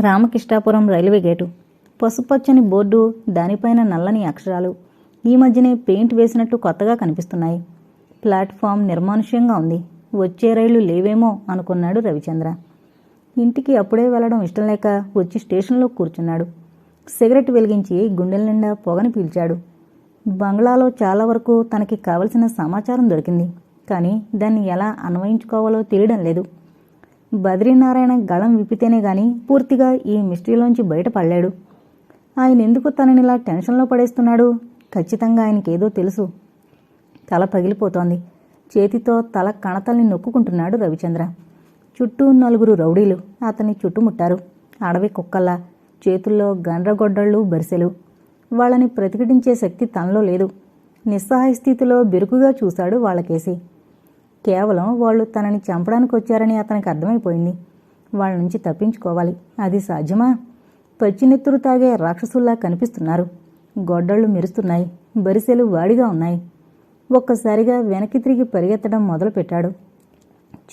Ramakrishnapuram railway gate. పసుపచ్చని board దానిపైన నల్లని అక్షరాలు. ఈ మధ్యనే పెయింట్ వేసినట్టు కొత్తగా కనిపిస్తున్నాయి. ప్లాట్ఫామ్ నిర్మానుష్యంగా ఉంది. వచ్చే రైళ్ళు లేవేమో అనుకున్నాడు రవిచంద్ర. ఇంటికి అప్పుడే వెళ్ళడం ఇష్టం లేక వచ్చి స్టేషన్లో కూర్చున్నాడు. సిగరెట్ వెలిగించి గుండెల నిండా పొగని పీల్చాడు. బంగ్లాలో చాలా వరకు తనకి కావలసిన సమాచారం దొరికింది. కానీ దాన్ని ఎలా అన్వయించుకోవాలో తెలియడం లేదు. బద్రీనారాయణ గళం విప్పితేనే గాని పూర్తిగా ఈ మిస్టరీలోంచి బయటపడలేడు. ఆయన ఎందుకు తననిలా టెన్షన్లో పడేస్తున్నాడు? ఖచ్చితంగా ఆయనకేదో తెలుసు. తల పగిలిపోతోంది. చేతితో తల కణతల్ని నొక్కుకుంటున్నాడు రవిచంద్ర. చుట్టూ నలుగురు రౌడీలు అతన్ని చుట్టుముట్టారు. అడవి కుక్కల్లా చేతుల్లో గండ్రగొడ్డళ్ళు బరిసెలు. వాళ్ళని ప్రతిఘటించే శక్తి తనలో లేదు. నిస్సహాయ స్థితిలో బెరుకుగా చూశాడు వాళ్ళకేసి. కేవలం వాళ్ళు తనని చంపడానికి వచ్చారని అతనికి అర్థమైపోయింది. వాళ్ళ నుంచి తప్పించుకోవాలి. అది సాధ్యమా? పచ్చినెత్తురు తాగే రాక్షసుల్లా కనిపిస్తున్నారు. గొడ్డళ్ళు మెరుస్తున్నాయి. బరిసెలు వాడిగా ఉన్నాయి. ఒక్కసారిగా వెనక్కి తిరిగి పరిగెత్తడం మొదలుపెట్టాడు.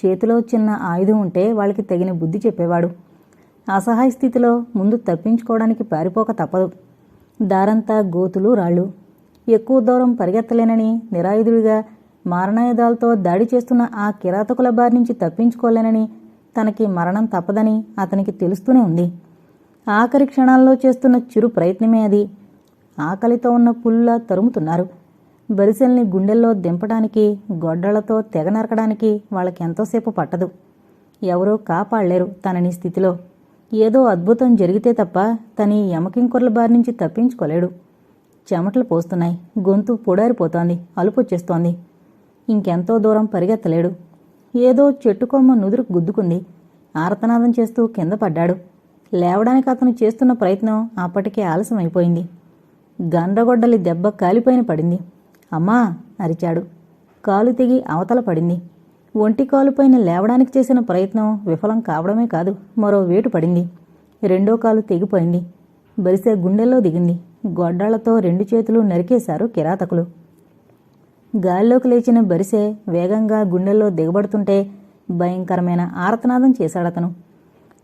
చేతిలో చిన్న ఆయుధం ఉంటే వాళ్ళకి తగిన బుద్ధి చెప్పేవాడు. అసహాయ స్థితిలో ముందు తప్పించుకోవడానికి పారిపోక తప్పదు. దారంతా గోతులు రాళ్ళు. ఎక్కువ దూరం పరిగెత్తలేనని నిరాయుధుడిగా మారణాయుధాలతో దాడి చేస్తున్న ఆ కిరాతకుల బారి నుంచి తప్పించుకోలేనని తనకి మరణం తప్పదని అతనికి తెలుస్తూనే ఉంది. ఆఖరి క్షణాల్లో చేస్తున్న చిరు ప్రయత్నమే అది. ఆకలితో ఉన్న పుల్లా తరుముతున్నారు. బరిసెల్ని గుండెల్లో దింపడానికి గొడ్డలతో తెగ నరకడానికి వాళ్ళకి ఎంతోసేపు పట్టదు. ఎవరూ కాపాడలేరు తనని స్థితిలో. ఏదో అద్భుతం జరిగితే తప్ప తని యమకింకుర్ల బారి నుంచి తప్పించుకోలేడు. చెమటలు పోస్తున్నాయి. గొంతు పొడారిపోతోంది. అలుపొచ్చేస్తోంది. ఇంకెంతో దూరం పరిగెత్తలేడు. ఏదో చెట్టు కొమ్మ నుదురు గుద్దుకుంది. ఆర్తనాదం చేస్తూ కింద పడ్డాడు. లేవడానికి అతను చేస్తున్న ప్రయత్నం అప్పటికే ఆలస్యమైపోయింది. గండ్రగొడ్డలి దెబ్బ కాలిపైన పడింది. అమ్మా! అరిచాడు. కాలు తెగి అవతల పడింది. ఒంటి కాలుపైన లేవడానికి చేసిన ప్రయత్నం విఫలం కావడమే కాదు మరో వేటు పడింది. రెండో కాలు తెగిపోయింది. బరిసే గుండెల్లో దిగింది. గొడ్డాళ్ళతో రెండు చేతులు నరికేశారు కిరాతకులు. గాల్లోకి లేచిన బరిసే వేగంగా గుండెల్లో దిగబడుతుంటే భయంకరమైన ఆర్తనాదం చేశాడతను.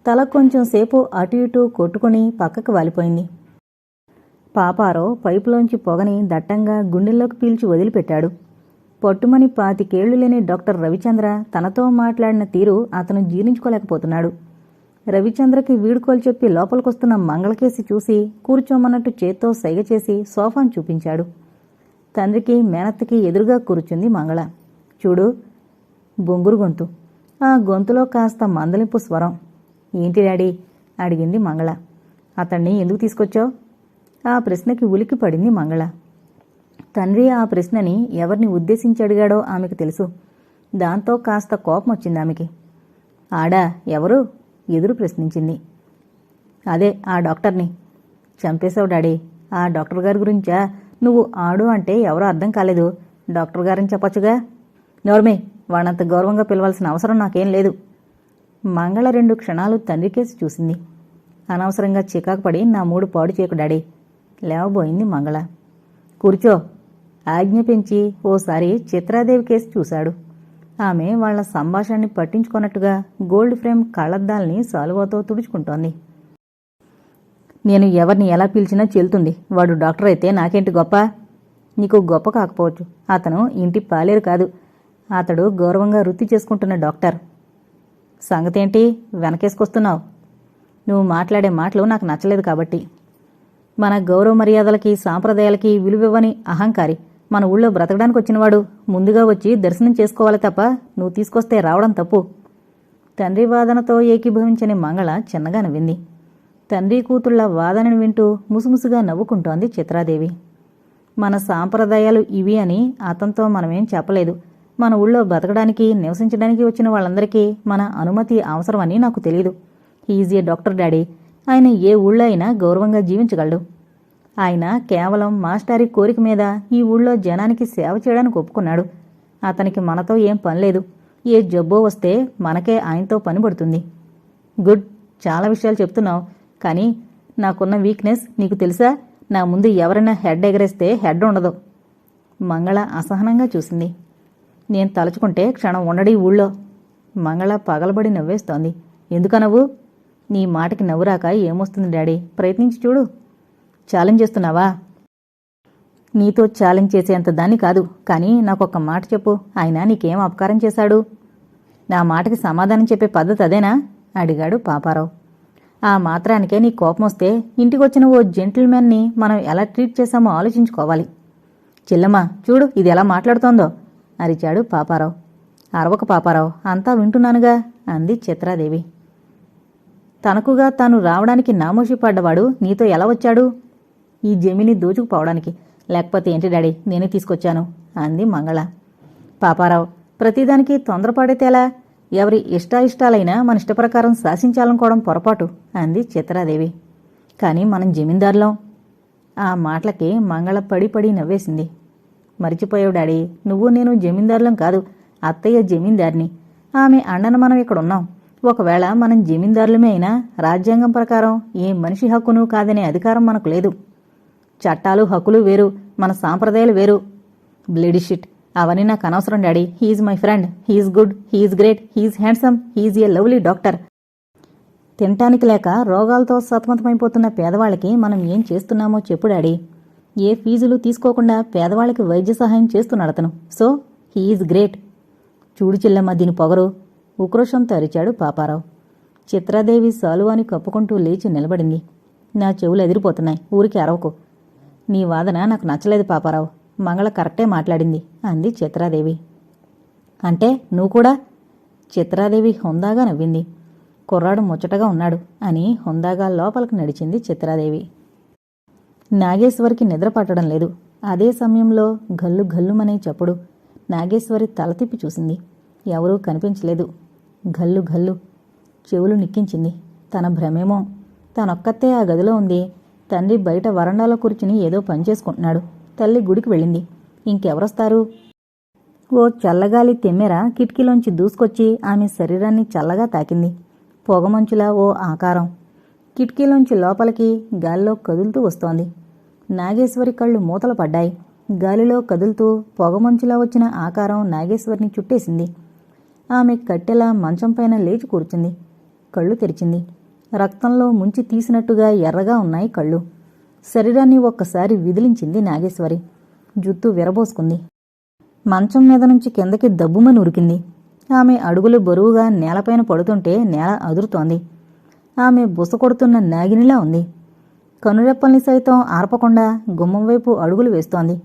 తల కొంచెం సేపు అటు ఇటు కొట్టుకుని పక్కకు వాలిపోయింది. పాపారో పైపులోంచి పొగని దట్టంగా గుండెల్లోకి పీల్చి వదిలిపెట్టాడు. పట్టుమని పాతికేళ్ళు లేని డాక్టర్ రవిచంద్ర తనతో మాట్లాడిన తీరు అతను జీర్ణించుకోలేకపోతున్నాడు. రవిచంద్రకి వీడుకోలు చెప్పి లోపలికొస్తున్న మంగళకేసి చూసి కూర్చోమన్నట్టు చేత్తో సైగ చేసి సోఫాను చూపించాడు. తండ్రికి మేనత్తకి ఎదురుగా కూర్చుంది మంగళ. చూడు బొంగురు గొంతు. ఆ గొంతులో కాస్త మందలింపు స్వరం. ఏంటి డాడీ? అడిగింది మంగళ. అతన్ని ఎందుకు తీసుకొచ్చావు? ఆ ప్రశ్నకి ఉలికి పడింది మంగళ. తండ్రి ఆ ప్రశ్నని ఎవరిని ఉద్దేశించి అడిగాడో ఆమెకు తెలుసు. దాంతో కాస్త కోపం వచ్చింది ఆమెకి. ఆడా ఎవరు? ఎదురు ప్రశ్నించింది. అదే ఆ డాక్టర్ని. చంపేశావు డాడీ. ఆ డాక్టర్ గారి గురించా? నువ్వు ఆడు అంటే ఎవరో అర్థం కాలేదు. డాక్టర్ గారని చెప్పొచ్చుగా. నోర్మే వాడంత గౌరవంగా పిలవాల్సిన అవసరం నాకేం లేదు. మంగళ రెండు క్షణాలు తండ్రి కేసి చూసింది. అనవసరంగా చికాకు పడి నా మూడు పాడు చేయకు డాడీ. లేవబోయింది మంగళ. కూర్చో. ఆజ్ఞ పెంచి ఓసారి చిత్రాదేవి కేసు చూశాడు. ఆమె వాళ్ళ సంభాషణని పట్టించుకున్నట్టుగా గోల్డ్ ఫ్రేమ్ కళ్ళద్దాల్ని సాలువాతో తుడుచుకుంటోంది. నేను ఎవరిని ఎలా పిలిచినా చెల్తుంది వాడు డాక్టర్ అయితే నాకేంటి గొప్ప? నీకు గొప్ప కాకపోవచ్చు. అతను ఇంటి పాలేరు కాదు. అతడు గౌరవంగా వృత్తి చేసుకుంటున్న డాక్టర్. సంగతేంటి? వెనకేసుకొస్తున్నావు. నువ్వు మాట్లాడే మాటలు నాకు నచ్చలేదు కాబట్టి. మన గౌరవ మర్యాదలకి సాంప్రదాయాలకి విలువివ్వని అహంకారి. మన ఊళ్ళో బ్రతకడానికి వచ్చినవాడు ముందుగా వచ్చి దర్శనం చేసుకోవాలి తప్ప నువ్వు తీసుకొస్తే రావడం తప్పు. తండ్రి వాదనతో ఏకీభవించని మంగళ చిన్నగా నవ్వింది. తండ్రి కూతుళ్ళ వాదనని వింటూ ముసుముసుగా నవ్వుకుంటోంది చిత్రాదేవి. మన సాంప్రదాయాలు ఇవి అని అతనితో మనమేం చెప్పలేదు. మన ఊళ్ళో బతకడానికి నివసించడానికి వచ్చిన వాళ్ళందరికీ మన అనుమతి అవసరమని నాకు తెలియదు ఈజ్ ఏ డాక్టర్ డాడీ. ఆయన ఏ ఊళ్ళో అయినా గౌరవంగా జీవించగలడు. ఆయన కేవలం మాస్టారి కోరిక మీద ఈ ఊళ్ళో జనానికి సేవ చేయడానికి ఒప్పుకున్నాడు. అతనికి మనతో ఏం పనిలేదు ఏ జబ్బో వస్తే మనకే ఆయనతో పని పడుతుంది. గుడ్ చాలా విషయాలు చెప్తున్నావు. కానీ నాకున్న వీక్నెస్ నీకు తెలుసా? నా ముందు ఎవరైనా హెడ్ ఎగరేస్తే హెడ్ ఉండదు. మంగళ అసహనంగా చూసింది. నేను తలుచుకుంటే క్షణం ఉండడి ఊళ్ళో. మంగళ పగలబడి నవ్వేస్తోంది. ఎందుకనవ్వు? నీ మాటకి నవ్వురాక ఏమొస్తుంది డాడీ? ప్రయత్నించి చూడు. ఛాలెంజ్ చేస్తున్నావా? నీతో ఛాలెంజ్ చేసేంత దాన్ని కాదు. కానీ నాకొక్క మాట చెప్పు. ఆయన నీకేం అపకారం చేశాడు? నా మాటకి సమాధానం చెప్పే పద్ధతి అదేనా? అడిగాడు పాపారావు. ఆ మాత్రానికే నీ కోపం వస్తే ఇంటికొచ్చిన ఓ జెంటిల్మెన్ని మనం ఎలా ట్రీట్ చేశామో ఆలోచించుకోవాలి. చిల్లమ్మ చూడు ఇది ఎలా మాట్లాడుతోందో అరిచాడు పాపారావు. అరవక పాపారావు అంతా వింటున్నానుగా అంది చిత్రాదేవి. తనకుగా తాను రావడానికి నామోషి పడ్డవాడు నీతో ఎలా వచ్చాడు? ఈ జమిని దోచుకుపోవడానికి లేకపోతే ఏంటి డాడీ నేనే తీసుకొచ్చాను అంది మంగళ. పాపారావు ప్రతిదానికి తొందరపడితేలా ఎవరి ఇష్టాయిష్టాలైనా మన ఇష్టప్రకారం శాసించాలనుకోవడం పొరపాటు అంది చిత్రాదేవి. కానీ మనం జమీందారులం. ఆ మాటలకి మంగళ పడి పడి నవ్వేసింది. మరిచిపోయావు డాడీ నువ్వు నేను జమీందారులం కాదు అత్తయ్య జమీందారిని. ఆమె అండన మనం ఇక్కడ ఉన్నాం. ఒకవేళ మనం జమీందారులమే అయినా రాజ్యాంగం ప్రకారం ఏ మనిషి హక్కును కాదనే అధికారం మనకు లేదు. చట్టాలు హక్కులు వేరు మన సాంప్రదాయాలు వేరు. బ్లడిషిట్ అవన్నీ నాకు అనవసరం daddy. He my friend he good he great he handsome he a lovely doctor తినటానికి లేక రోగాలతో సతమతమైపోతున్న పేదవాళ్ళకి మనం ఏం చేస్తున్నామో చెప్పు డాడీ. ఏ ఫీజులు తీసుకోకుండా పేదవాళ్ళకి వైద్య సహాయం చేస్తున్నాడు అతను. సో హీఈస్ గ్రేట్ చూడు చెల్లెమ్మ దీని పొగరు. ఉక్రోషంతో అరిచాడు పాపారావు. చిత్రాదేవి సాలువాని కప్పుకుంటూ లేచి నిలబడింది. నా చెవులు ఎదిరిపోతున్నాయి. ఊరికి అరవకు. నీ వాదన నాకు నచ్చలేదు పాపారావు. మంగళ కరెక్టే మాట్లాడింది అంది చిత్రాదేవి. అంటే నువ్వు కూడా? చిత్రాదేవి హుందాగా నవ్వింది. కుర్రాడు ముచ్చటగా ఉన్నాడు అని హుందాగా లోపలికి నడిచింది చిత్రాదేవి. నాగేశ్వరికి నిద్ర పట్టడం లేదు. అదే సమయంలో గల్లు గల్లుమనే చప్పుడు నాగేశ్వరి తల తిప్పి చూసింది. ఎవరూ కనిపించలేదు. గల్లు గల్లు చెవులు నిక్కించింది. తన భ్రమేమో. తనొక్కతే ఆ గదిలో ఉంది. తండ్రి బయట వరండాలో కూర్చుని ఏదో పని చేసుకుంటున్నాడు. తల్లి గుడికి వెళ్ళింది. ఇంకెవరొస్తారు? ఓ చల్లగాలి తెమ్మెర కిటికీలోంచి దూసుకొచ్చి ఆమె శరీరాన్ని చల్లగా తాకింది. పొగమంచులా ఓ ఆకారం. కిటికీలోంచి లోపలికి గాలిలో కదులుతూ వస్తోంది. నాగేశ్వరి కళ్ళు మూతలు పడ్డాయి. గాలిలో కదులుతూ పొగమంచులా వచ్చిన ఆకారం నాగేశ్వరిని చుట్టేసింది. ఆమె కట్టెలా మంచంపైన లేచి కూర్చుంది. కళ్ళు తెరిచింది. రక్తంలో ముంచి తీసినట్టుగా ఎర్రగా ఉన్నాయి కళ్ళు. శరీరాన్ని ఒక్కసారి విదిలించింది నాగేశ్వరి. జుత్తు విరబోసుకుంది. మంచం మీద నుంచి కిందకి దబ్బుమని ఉరికింది ఆమె అడుగులు బరువుగా నేలపైన పడుతుంటే నేల అదురుతోంది. ఆమె బుస కొడుతున్న నాగినిలా ఉంది. కనురెప్పల్ని సైతం ఆర్పకుండా గుమ్మం వైపు అడుగులు వేస్తోంది.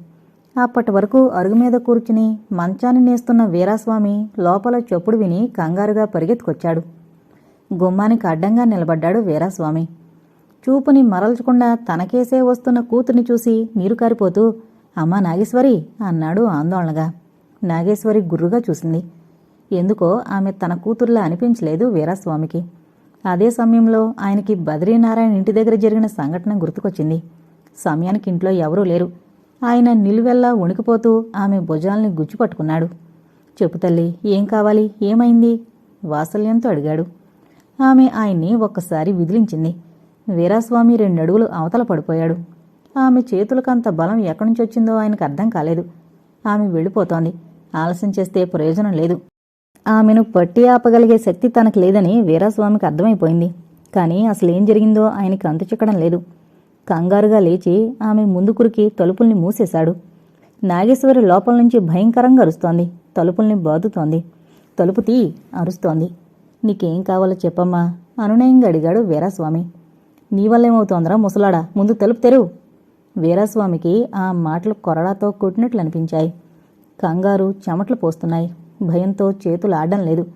అప్పటి వరకు అరుగు మీద కూర్చుని మంచాన్ని నేస్తున్న వీరాస్వామి లోపల చెప్పుడు విని కంగారుగా పరిగెత్తుకొచ్చాడు. గుమ్మానికి అడ్డంగా నిలబడ్డాడు వీరాస్వామి. చూపుని మరల్చకుండా తనకేసే వస్తున్న కూతుర్ని చూసి నీరు కారిపోతూ అమ్మా నాగేశ్వరి అన్నాడు ఆందోళనగా. నాగేశ్వరి గుర్రుగా చూసింది. ఎందుకో ఆమె తన కూతుర్లా అనిపించలేదు వీరాస్వామికి. అదే సమయంలో ఆయనకి బద్రీనారాయణ ఇంటి దగ్గర జరిగిన సంఘటన గుర్తుకొచ్చింది. సమయానికి ఇంట్లో ఎవరూ లేరు. ఆయన నిలువెల్లా వణికిపోతూ ఆమె భుజాల్ని గుచ్చిపట్టుకున్నాడు చెప్పు తల్లి ఏం కావాలి? ఏమైంది? వాత్సల్యంతో అడిగాడు. ఆమె ఆయన్ని ఒక్కసారి విదిలించింది. వీరాస్వామి రెండడుగులు అవతల పడిపోయాడు. ఆమె చేతులకంత బలం ఎక్కడి నుంచి వచ్చిందో ఆయనకు అర్థం కాలేదు. ఆమె వెళ్ళిపోతోంది. ఆలస్యం చేస్తే ప్రయోజనం లేదు. ఆమెను పట్టి ఆపగలిగే శక్తి తనకు లేదని వీరాస్వామికి అర్థమైపోయింది. కానీ అసలు ఏం జరిగిందో ఆయనకి అంత చిక్కడం లేదు. కంగారుగా లేచి ఆమె ముందు కురికి తలుపుల్ని మూసేశాడు. నాగేశ్వరి లోపల నుంచి భయంకరంగా అరుస్తోంది. తలుపుల్ని బాదుతోంది. తలుపు తీ అరుస్తోంది. నీకేం కావాలో చెప్పమ్మా అనునయంగా అడిగాడు వీరాస్వామి. నీ వల్లేమవుతోందిరా ముసలాడా? ముందు తలుపు తెరువు. వీరాస్వామికి ఆ మాటలు కొరడాతో కొట్టినట్లు అనిపించాయి. కంగారు చెమట్లు పోస్తున్నాయి. భయంతో చేతులు ఆడడం లేదు.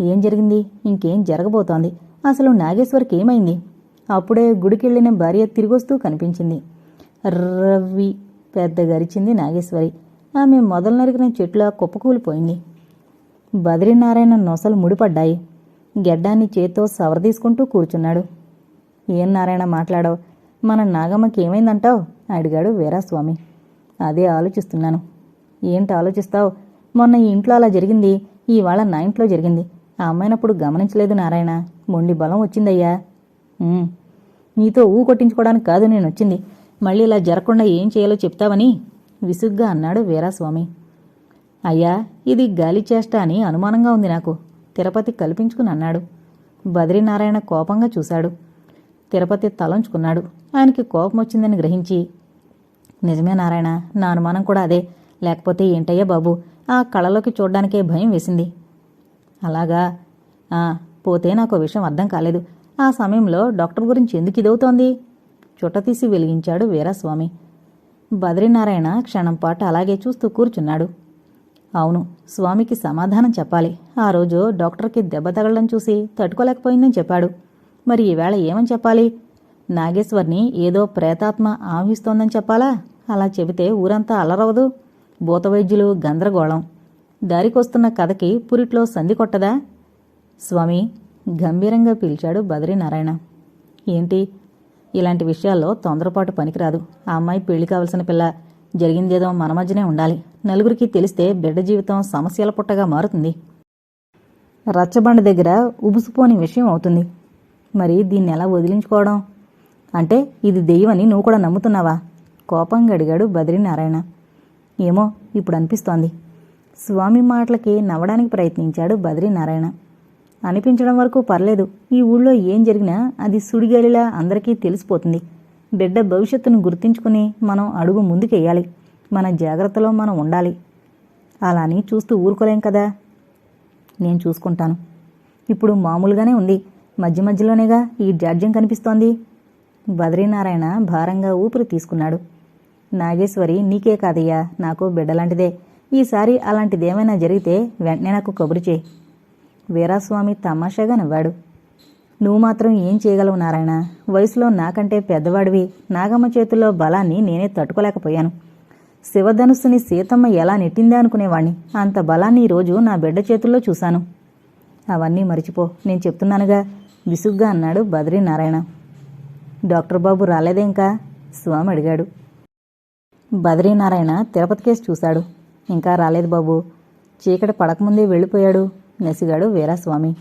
ఏం జరిగింది? ఇంకేం జరగబోతోంది? అసలు నాగేశ్వరికి ఏమైంది? అప్పుడే గుడికెళ్ళిన భార్య తిరిగొస్తూ కనిపించింది. రవి పెద్ద గరిచింది నాగేశ్వరి. ఆమె మొదలు నరికిన చెట్ల కుప్పకూలిపోయింది. బద్రీనారాయణ నొసలు ముడిపడ్డాయి. గెడ్డాన్ని చేత్తో సవరదీసుకుంటూ కూర్చున్నాడు. ఏం నారాయణ మాట్లాడావు? మన నాగమ్మకి ఏమైందంటావు? అడిగాడు వీరాస్వామి. అదే ఆలోచిస్తున్నాను. ఏంటి ఆలోచిస్తావు? మొన్న ఈ ఇంట్లో అలా జరిగింది ఇవాళ నా ఇంట్లో జరిగింది. ఆ అమ్మాయినప్పుడు గమనించలేదు నారాయణ. మొండి బలం వచ్చిందయ్యా. నీతో ఊ కొట్టించుకోవడానికి కాదు నేను వచ్చింది. మళ్ళీ ఇలా జరగకుండా ఏం చేయాలో చెప్తావని విసుగ్గా అన్నాడు వీరాస్వామి. అయ్యా ఇది గాలి చేష్ట అని అనుమానంగా ఉంది నాకు. తిరుపతి కల్పించుకుని అన్నాడు. బద్రీనారాయణ కోపంగా చూశాడు. తిరుపతి తలంచుకున్నాడు. ఆయనకి కోపం వచ్చిందని గ్రహించి నిజమే నారాయణ నా అనుమానం కూడా అదే. లేకపోతే ఏంటయ్యా బాబు ఆ కళలోకి చూడ్డానికే భయం వేసింది. అలాగా? ఆ, పోతే నాకు విషయం అర్థం కాలేదు. ఆ సమయంలో డాక్టర్ గురించి ఎందుకు ఇదవుతోంది? చుట్ట తీసి వెలిగించాడు వీరాస్వామి. బద్రీనారాయణ క్షణంపాటు అలాగే చూస్తూ కూర్చున్నాడు. అవును స్వామికి సమాధానం చెప్పాలి. ఆ రోజు డాక్టర్కి దెబ్బ తగలడం చూసి తట్టుకోలేకపోయిందని చెప్పాడు. మరి ఈవేళ ఏమని చెప్పాలి? నాగేశ్వర్ని ఏదో ప్రేతాత్మ ఆవహిస్తోందని చెప్పాలా? అలా చెబితే ఊరంతా అలరవదు. భూతవైద్యులు గందరగోళం. దారికొస్తున్న కథకి పురిట్లో సంధి కొట్టదా? స్వామి గంభీరంగా పిలిచాడు బద్రీనారాయణ. ఏంటి? ఇలాంటి విషయాల్లో తొందరపాటు పనికిరాదు. ఆ అమ్మాయి పెళ్ళి కావలసిన పిల్ల. జరిగిందేదో మన మధ్యనే ఉండాలి. నలుగురికి తెలిస్తే బిడ్డ జీవితం సమస్యల పుట్టగా మారుతుంది. రచ్చబండ దగ్గర ఉబుసుపోని విషయం అవుతుంది. మరి దీన్ని ఎలా వదిలించుకోవడం? అంటే ఇది దెయ్యమని నువ్వు కూడా నమ్ముతున్నావా? కోపంగా అడిగాడు బద్రీనారాయణ. ఏమో ఇప్పుడు అనిపిస్తోంది. స్వామి మాటలకి నవ్వడానికి ప్రయత్నించాడు బద్రీనారాయణ. అనిపించడం వరకు పర్లేదు. ఈ ఊళ్ళో ఏం జరిగినా అది సుడిగాలిలా అందరికీ తెలిసిపోతుంది. బిడ్డ భవిష్యత్తును గుర్తించుకుని మనం అడుగు ముందుకెయ్యాలి. మన జాగ్రత్తలో మనం ఉండాలి. అలా అని చూస్తూ ఊరుకోలేం కదా? నేను చూసుకుంటాను. ఇప్పుడు మామూలుగానే ఉంది. మధ్య మధ్యలోనేగా ఈ జాడ్యం కనిపిస్తోంది. బద్రీనారాయణ భారంగా ఊపిరి తీసుకున్నాడు. నాగేశ్వరి నీకే కాదయ్యా నాకు బిడ్డలాంటిదే. ఈసారి అలాంటిదేమైనా జరిగితే వెంటనే నాకు కబురు చేయి. వీరాస్వామి తమాషాగా నవ్వాడు. నువ్వు మాత్రం ఏం చేయగలవు నారాయణ? వయసులో నాకంటే పెద్దవాడివి. నాగమ్మ చేతుల్లో బలాన్ని నేనే తట్టుకోలేకపోయాను. శివధనుస్సుని సీతమ్మ ఎలా నెట్టిందా అనుకునేవాణ్ణి. అంత బలాన్ని ఈరోజు నా బిడ్డ చేతుల్లో చూశాను. అవన్నీ మరిచిపో నేను చెప్తున్నానుగా. విసుగ్గా అన్నాడు బద్రీనారాయణ డాక్టర్ బాబు రాలేదే ఇంకా స్వామి అడిగాడు. బద్రీనారాయణ తిరుపతి కేసు చూశాడు. ఇంకా రాలేదు బాబు. చీకటి పడకముందే వెళ్ళిపోయాడు నెసిగాడు వీరాస్వామి.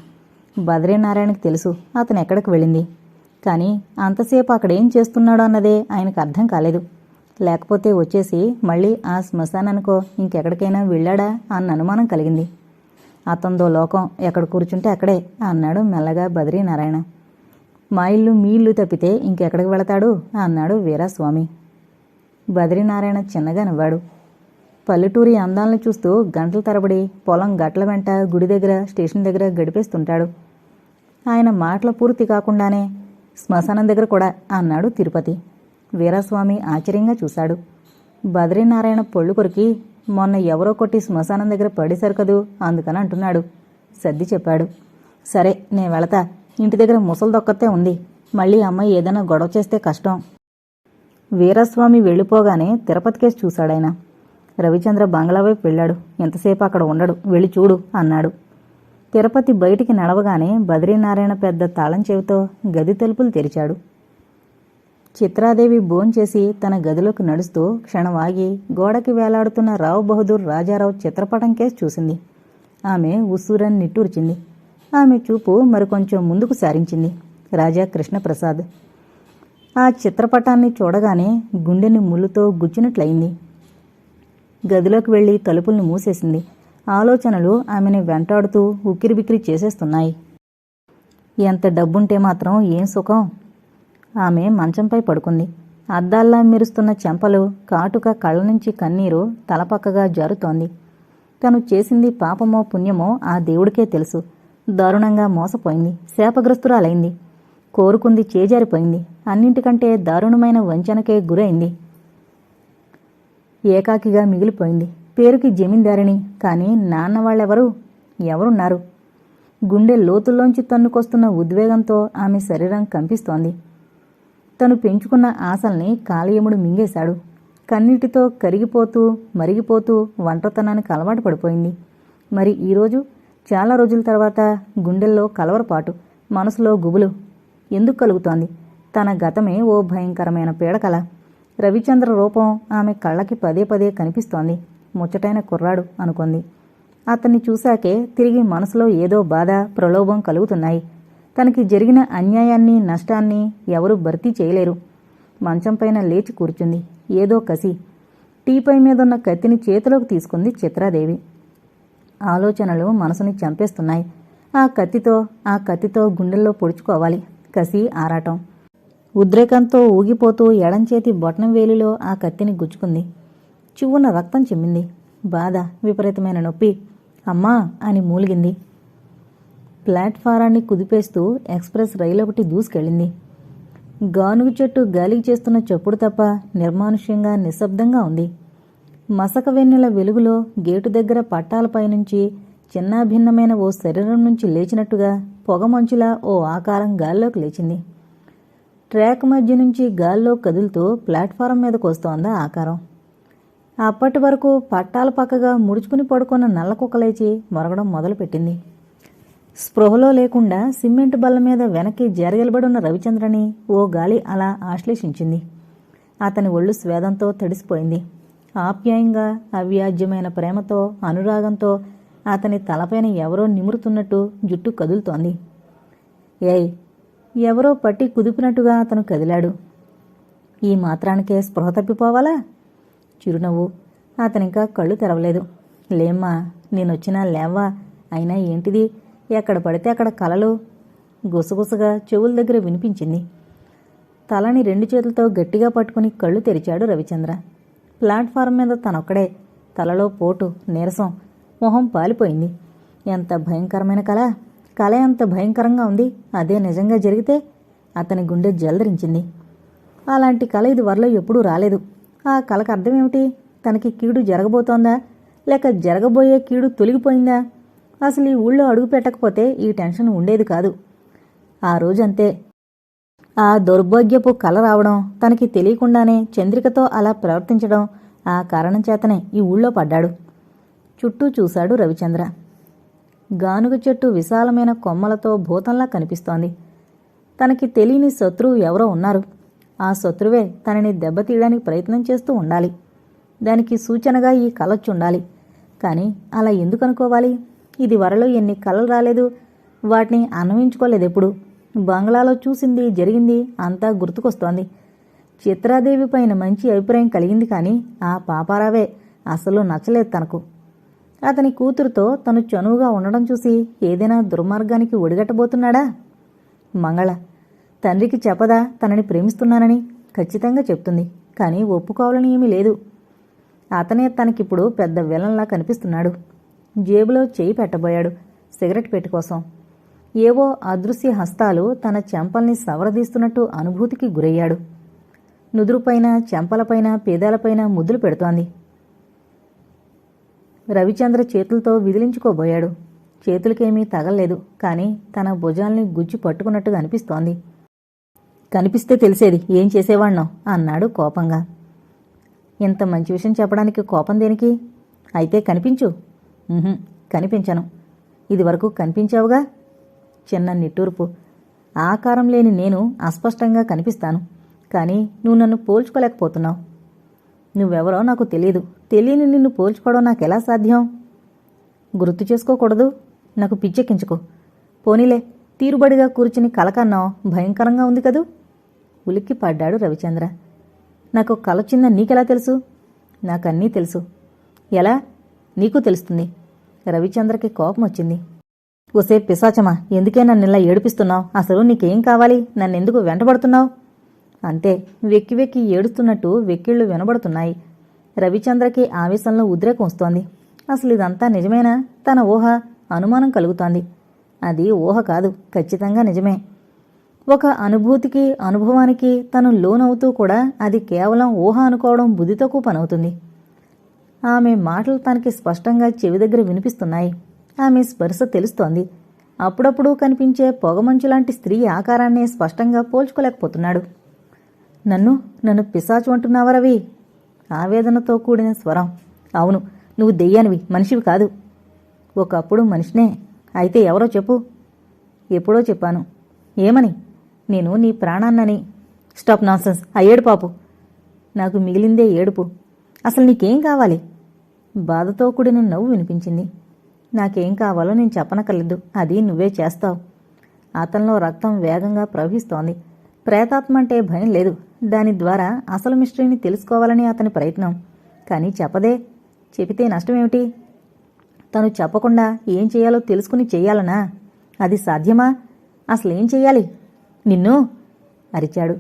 బద్రీనారాయణకి తెలుసు అతను ఎక్కడికి వెళ్ళింది. కానీ అంతసేపు అక్కడ ఏం చేస్తున్నాడో అన్నదే ఆయనకు అర్థం కాలేదు. లేకపోతే వచ్చేసి మళ్ళీ ఆ శ్మశానానికో ఇంకెక్కడికైనా వెళ్ళాడా అన్న అనుమానం కలిగింది. అతందో లోకం ఎక్కడ కూర్చుంటే అక్కడే అన్నాడు మెల్లగా బద్రీనారాయణ మా ఇల్లు మీ ఇల్లు తప్పితే ఇంకెక్కడికి వెళతాడు? అన్నాడు వీరాస్వామి. బద్రీనారాయణ చిన్నగా నవ్వాడు. పల్లెటూరి అందాలను చూస్తూ గంటల తరబడి పొలం గట్ల వెంట గుడి దగ్గర స్టేషన్ దగ్గర గడిపేస్తుంటాడు. ఆయన మాటల పూర్తి కాకుండానే శ్మశానం దగ్గర కూడా అన్నాడు తిరుపతి. వీరాస్వామి ఆశ్చర్యంగా చూశాడు. బద్రీనారాయణ పొళ్ళు కొరికి మొన్న ఎవరో కొట్టి శ్మశానం దగ్గర పడేశారు కదూ అందుకని అంటున్నాడు. సర్ది చెప్పాడు. సరే నేను వెళతా. ఇంటి దగ్గర ముసలి దొక్కతే ఉంది. మళ్ళీ అమ్మాయి ఏదైనా గొడవ చేస్తే కష్టం. వీరస్వామి వెళ్ళిపోగానే తిరుపతి కేసు చూశాడాయన రవిచంద్ర బంగ్లా వైపు వెళ్ళాడు. ఎంతసేపు అక్కడ ఉండడు? వెళ్ళి చూడు అన్నాడు. తిరుపతి బయటికి నడవగానే బద్రీనారాయణ పెద్ద తాళం చెవితో గది తలుపులు తెరిచాడు. చిత్రాదేవి భోంచేసి తన గదిలోకి నడుస్తూ క్షణం ఆగి గోడకి వేలాడుతున్న రావు బహదూర్ రాజారావు చిత్రపటం కేసు చూసింది. ఆమె ఉస్సురని నిట్టూర్చింది. ఆమె చూపు మరికొంచెం ముందుకు సారించింది. రాజా కృష్ణప్రసాద్. ఆ చిత్రపటాన్ని చూడగానే గుండెని ముళ్ళుతో గుచ్చినట్లయింది. గదిలోకి వెళ్ళి తలుపుల్ని మూసేసింది. ఆలోచనలు ఆమెని వెంటాడుతూ ఉక్కిరిబిక్కిరి చేసేస్తున్నాయి. ఎంత డబ్బుంటే మాత్రం ఏం సుఖం? ఆమె మంచంపై పడుకుంది. అద్దాల్లా మెరుస్తున్న చెంపలు కాటుక కళ్ళ నుంచి కన్నీరు తలపక్కగా జారుతోంది. తను చేసింది పాపమో పుణ్యమో ఆ దేవుడికే తెలుసు. దారుణంగా మోసపోయింది. శాపగ్రస్తురాలైంది. కోరుకుంది చేజారిపోయింది. అన్నింటికంటే దారుణమైన వంచనకే గురైంది. ఏకాకిగా మిగిలిపోయింది. పేరుకి జమీందారిని కానీ నాన్న వాళ్ళెవరు? ఎవరున్నారు? గుండె లోతుల్లోంచి తన్నుకొస్తున్న ఉద్వేగంతో ఆమె శరీరం కంపిస్తోంది. తను పెంచుకున్న ఆశల్ని కాలయముడు మింగేశాడు. కన్నీటితో కరిగిపోతూ మరిగిపోతూ ఒంటరితనానికి అలవాటు పడిపోయింది. మరి ఈరోజు చాలా రోజుల తర్వాత గుండెల్లో కలవరపాటు మనసులో గుబులు ఎందుకు కలుగుతోంది? తన గతమే ఓ భయంకరమైన పీడకల. రవిచంద్ర రూపం ఆమె కళ్ళకి పదే పదే కనిపిస్తోంది. ముచ్చటైన కుర్రాడు అనుకుంది. అతన్ని చూశాకే తిరిగి మనసులో ఏదో బాధ ప్రలోభం కలుగుతున్నాయి. తనకి జరిగిన అన్యాయాన్ని నష్టాన్ని ఎవరూ భర్తీ చేయలేరు. మంచంపైన లేచి కూర్చుంది. ఏదో కసి. టీపై మీదున్న కత్తిని చేతిలోకి తీసుకుంది చిత్రాదేవి. ఆలోచనలు మనసుని చంపేస్తున్నాయి. ఆ కత్తితో ఆ కత్తితో గుండెల్లో పొడుచుకోవాలి. కసి ఆరాటం. ఉద్రేకంతో ఊగిపోతూ ఎడంచేతి బొటనం వేలిలో ఆ కత్తిని గుచ్చుకుంది. చివ్వున రక్తం చిమ్మింది. బాధ విపరీతమైన నొప్పి. అమ్మా అని మూలిగింది. ప్లాట్ఫారాన్ని కుదిపేస్తూ ఎక్స్ప్రెస్ రైలు ఒకటి దూసుకెళ్ళింది. గానుగు చెట్టు గాలికి చేస్తున్న చప్పుడు తప్ప నిర్మానుష్యంగా నిశ్శబ్దంగా ఉంది. మసక వెన్నెల వెలుగులో గేటు దగ్గర పట్టాలపై నుంచి చిన్నాభిన్నమైన ఓ శరీరం నుంచి లేచినట్టుగా పొగమంచులా ఓ ఆకారం గాల్లోకి లేచింది. ట్రాక్ మధ్య నుంచి గాల్లో కదులుతూ ప్లాట్ఫారం మీదకు వస్తోందా ఆకారం. అప్పటి వరకు పట్టాల పక్కగా ముడుచుకుని పడుకున్న నల్ల లేచి మొరగడం మొదలుపెట్టింది. స్పృహలో లేకుండా సిమెంట్ బల్ల మీద వెనక్కి జరగలబడున్న రవిచంద్రని ఓ గాలి అలా ఆశ్లేషించింది. అతని ఒళ్ళు స్వేదంతో తడిసిపోయింది. ఆప్యాయంగా అవ్యాజ్యమైన ప్రేమతో అనురాగంతో అతని తలపైన ఎవరో నిమురుతున్నట్టు జుట్టు కదులుతోంది. ఏయ్ ఎవరో పట్టి కుదిపినట్టుగా అతను కదిలాడు. ఈ మాత్రానికే స్పృహ తప్పిపోవాలా? చిరునవ్వు. అతనింకా కళ్ళు తెరవలేదు. లేమ్మా నేనొచ్చినా లేవా అయినా ఏంటిది? ఎక్కడ పడితే అక్కడ కలలు. గుసగుసగా చెవుల దగ్గర వినిపించింది. తలని రెండు చేతులతో గట్టిగా పట్టుకుని కళ్ళు తెరిచాడు రవిచంద్ర. ప్లాట్ఫారం మీద తనొక్కడే. తలలో పోటు నీరసం. మొహం పాలిపోయింది. ఎంత భయంకరమైన కళ కళ ఎంత భయంకరంగా ఉంది. అదే నిజంగా జరిగితే అతని గుండె జలదరించింది. అలాంటి కళ ఇది వరలో ఎప్పుడూ రాలేదు. ఆ కళకు అర్థమేమిటి? తనకి కీడు జరగబోతోందా? లేక జరగబోయే కీడు తొలగిపోయిందా? అసలు ఈ ఊళ్ళో అడుగు పెట్టకపోతే ఈ టెన్షన్ ఉండేది కాదు. ఆ రోజంతే. ఆ దౌర్భాగ్యపు కల రావడం తనకి తెలియకుండానే చంద్రికతో అలా ప్రవర్తించడం ఆ కారణం చేతనే ఈ ఊళ్ళో పడ్డాడు. చుట్టూ చూశాడు రవిచంద్ర. గానుగ చెట్టు విశాలమైన కొమ్మలతో భూతంలా కనిపిస్తోంది. తనకి తెలియని శత్రువు ఎవరో ఉన్నారు. ఆ శత్రువే తనని దెబ్బతీయడానికి ప్రయత్నం చేస్తూ ఉండాలి. దానికి సూచనగా ఈ కలొచ్చుండాలి. కానీ అలా ఎందుకు అనుకోవాలి? ఇది వరలో ఎన్ని కలలు రాలేదు. వాటిని అన్వయించుకోలేదు ఎప్పుడు. బంగ్లాలో చూసింది జరిగింది అంతా గుర్తుకొస్తోంది. చిత్రాదేవి పైన మంచి అభిప్రాయం కలిగింది కానీ ఆ పాపారావే అసలు నచ్చలేదు తనకు. అతని కూతురుతో తను చనువుగా ఉండడం చూసి ఏదైనా దుర్మార్గానికి ఒడిగట్టబోతున్నాడా? మంగళ తండ్రికి చెప్పదా తనని ప్రేమిస్తున్నానని ఖచ్చితంగా చెప్తుంది కానీ ఒప్పుకోవాలని ఏమీ లేదు. అతనే తనకిప్పుడు పెద్ద విలన్లా కనిపిస్తున్నాడు. జేబులో చేయి పెట్టబోయాడు సిగరెట్ పెట్టి కోసం. ఏవో అదృశ్య హస్తాలు తన చెంపల్ని సవరదీస్తున్నట్టు అనుభూతికి గురయ్యాడు. నుదురుపైన చెంపలపైన పేదాలపైన ముద్దులు పెడుతోంది. రవిచంద్ర చేతులతో విదిలించుకోబోయాడు. చేతులకేమీ తగలలేదు కానీ తన భుజాల్ని గుజ్జు పట్టుకున్నట్టుగా అనిపిస్తోంది. కనిపిస్తే తెలిసేది ఏం చేసేవాణ్ణో? అన్నాడు కోపంగా. ఇంత మంచి విషయం చెప్పడానికి కోపం దేనికి? అయితే కనిపించు. కనిపించను. ఇదివరకు కనిపించావుగా? చిన్న నిట్టూర్పు. ఆకారం లేని నేను అస్పష్టంగా కనిపిస్తాను. కానీ నువ్వు నన్ను పోల్చుకోలేకపోతున్నావు. నువ్వెవరో నాకు తెలియదు తెలియని నిన్ను పోల్చుకోవడం నాకెలా సాధ్యం? గుర్తు చేసుకోకూడదు. నాకు పిచ్చెక్కించుకో. పోనీలే తీరుబడిగా కూర్చుని కలకన్నావు. భయంకరంగా ఉంది కదూ? ఉలిక్కి పడ్డాడు రవిచంద్ర. నాకు కలొచ్చిందని నీకెలా తెలుసు? నాకన్నీ తెలుసు. ఎలా? నీకు తెలుస్తుంది. రవిచంద్రకి కోపం వచ్చింది. ఒసే పిశాచమా ఎందుకే నన్ను ఇలా ఏడిపిస్తున్నావు? అసలు నీకేం కావాలి? నన్నెందుకు వెంటబడుతున్నావు? అంతే వెక్కి వెక్కి ఏడుస్తున్నట్టు వెక్కిళ్ళు వినబడుతున్నాయి. రవిచంద్రకి ఆవేశంలో ఉద్రేకం వస్తోంది. అసలు ఇదంతా నిజమేనా? తన ఊహ అనుమానం కలుగుతోంది. అది ఊహ కాదు ఖచ్చితంగా నిజమే. ఒక అనుభూతికి అనుభవానికి తను లోనవుతూ కూడా అది కేవలం ఊహ అనుకోవడం బుద్ధి పనవుతుంది. ఆమె మాటలు తనకి స్పష్టంగా చెవి దగ్గర వినిపిస్తున్నాయి. ఆమె స్పర్శ తెలుస్తోంది. అప్పుడప్పుడు కనిపించే పొగమంచు లాంటి స్త్రీ ఆకారాన్ని స్పష్టంగా పోల్చుకోలేకపోతున్నాడు. నన్ను నన్ను పిశాచు అంటున్నావా రవి? ఆవేదనతో కూడిన స్వరం. అవును నువ్వు దెయ్యానివి మనిషివి కాదు. ఒకప్పుడు మనిషినే. అయితే ఎవరో చెప్పు. ఎప్పుడో చెప్పాను. ఏమని? నేను నీ ప్రాణాన్నని. Stop nonsense. ఆ ఏడు పాపు నాకు మిగిలిందే ఏడుపు. అసలు నీకేం కావాలి? బాధతో కూడిన నవ్వు వినిపించింది. నాకేం కావాలో నేను చెప్పనక్కర్లేదు. అది నువ్వే చేస్తావు. అతనిలో రక్తం వేగంగా ప్రవహిస్తోంది. ప్రేతాత్మ అంటే భయం లేదు. దాని ద్వారా అసలు మిస్టరీని తెలుసుకోవాలని అతని ప్రయత్నం. కానీ చెప్పదే. చెబితే నష్టమేమిటి? తను చెప్పకుండా ఏం చేయాలో తెలుసుకుని చేయాలనా? అది సాధ్యమా? అసలేం చెయ్యాలి నిన్ను? అరిచాడు.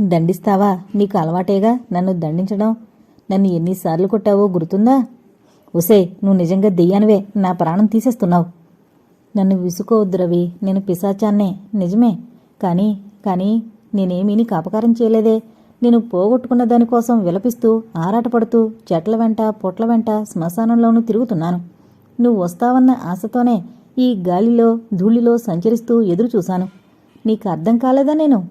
దండిస్తావా? నీకు అలవాటేగా నన్ను దండించడం? నన్ను ఎన్నిసార్లు కొట్టావో గుర్తుందా? ఉసే నువ్వు నిజంగా దెయ్యానివే. నా ప్రాణం తీసేస్తున్నావు. నన్ను విసుకోవద్దు రవి. నేను పిశాచాన్నే. నిజమే. కానీ కానీ నేనేమీని కాపకారం చేయలేదే. నేను పోగొట్టుకున్న దానికోసం విలపిస్తూ ఆరాటపడుతూ చెట్ల వెంట పొట్ల వెంట శ్మశానంలోనూ తిరుగుతున్నాను. నువ్వు వస్తావన్న ఆశతోనే ఈ గాలిలో ధూళిలో సంచరిస్తూ ఎదురు చూశాను నీకు అర్థం కాలేదా నేను?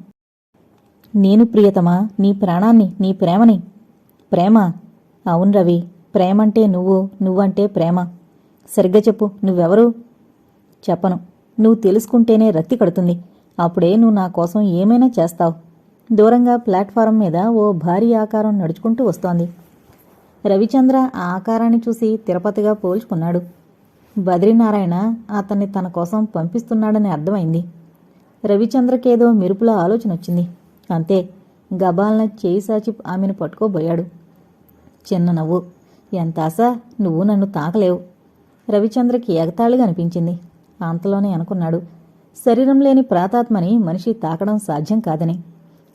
నేను ప్రియతమా? నీ ప్రాణాన్ని నీ ప్రేమని? ప్రేమ? అవును రవి ప్రేమంటే నువ్వు నువ్వంటే ప్రేమ. సరిగ్గా చెప్పు నువ్వెవరు? చెప్పను. నువ్వు తెలుసుకుంటేనే రత్తి కడుతుంది. అప్పుడే నువ్వు నా కోసం ఏమైనా చేస్తావు. దూరంగా ప్లాట్ఫారం మీద ఓ భారీ ఆకారం నడుచుకుంటూ వస్తోంది. రవిచంద్ర ఆ ఆకారాన్ని చూసి తిరుపతిగా పోల్చుకున్నాడు. బద్రీనారాయణ అతన్ని తన కోసం పంపిస్తున్నాడని అర్థమైంది. రవిచంద్రకేదో మెరుపుల ఆలోచన వచ్చింది అంతే గబాల్న చేయి సాచి ఆమెను పట్టుకోబోయాడు. చిన్న నవ్వు. ఎంత ఆశ? నువ్వు నన్ను తాకలేవు. రవిచంద్రకి ఎగతాళిగా అనిపించింది. అంతలోనే అనుకున్నాడు. శరీరం లేని ప్రాతాత్మని మనిషి తాకడం సాధ్యం కాదని.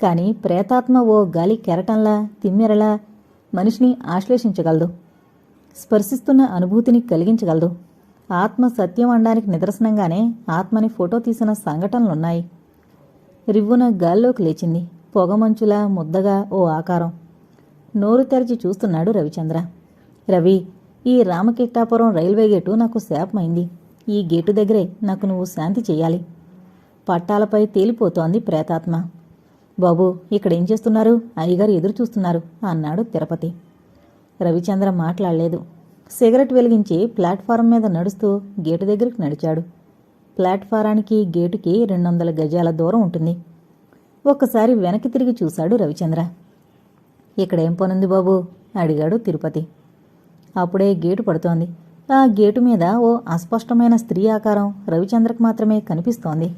కాని ప్రేతాత్మ ఓ గాలి కెరటంలా తిమ్మెరలా మనిషిని ఆశ్లేషించగలదు. స్పర్శిస్తున్న అనుభూతిని కలిగించగలదు. ఆత్మ సత్యం అనడానికి నిదర్శనంగానే ఆత్మని ఫోటో తీసిన సంఘటనలున్నాయి. రివ్వున గాల్లోకి లేచింది. పొగమంచులా ముద్దగా ఓ ఆకారం. నోరు తెరిచి చూస్తున్నాడు రవిచంద్ర. రవి ఈ రామకిట్టాపురం రైల్వే గేటు నాకు శాపమైంది. ఈ గేటు దగ్గరే నాకు నువ్వు శాంతి చేయాలి పట్టాలపై తేలిపోతోంది ప్రేతాత్మ. బాబు ఇక్కడ ఏం చేస్తున్నారు? అయ్యగారు ఎదురు చూస్తున్నారు అన్నాడు తిరుపతి. రవిచంద్ర మాట్లాడలేదు. సిగరెట్ వెలిగించి ప్లాట్ఫారం మీద నడుస్తూ గేటు దగ్గరికి నడిచాడు. ప్లాట్ఫారానికి గేటుకి రెండు వందల గజాల దూరం ఉంటుంది. ఒక్కసారి వెనక్కి తిరిగి చూశాడు రవిచంద్ర. ఇక్కడేం పనుంది బాబు? అడిగాడు తిరుపతి. అప్పుడే గేటు పడుతోంది. ఆ గేటు మీద ఓ అస్పష్టమైన స్త్రీ ఆకారం రవిచంద్రకు మాత్రమే కనిపిస్తోంది.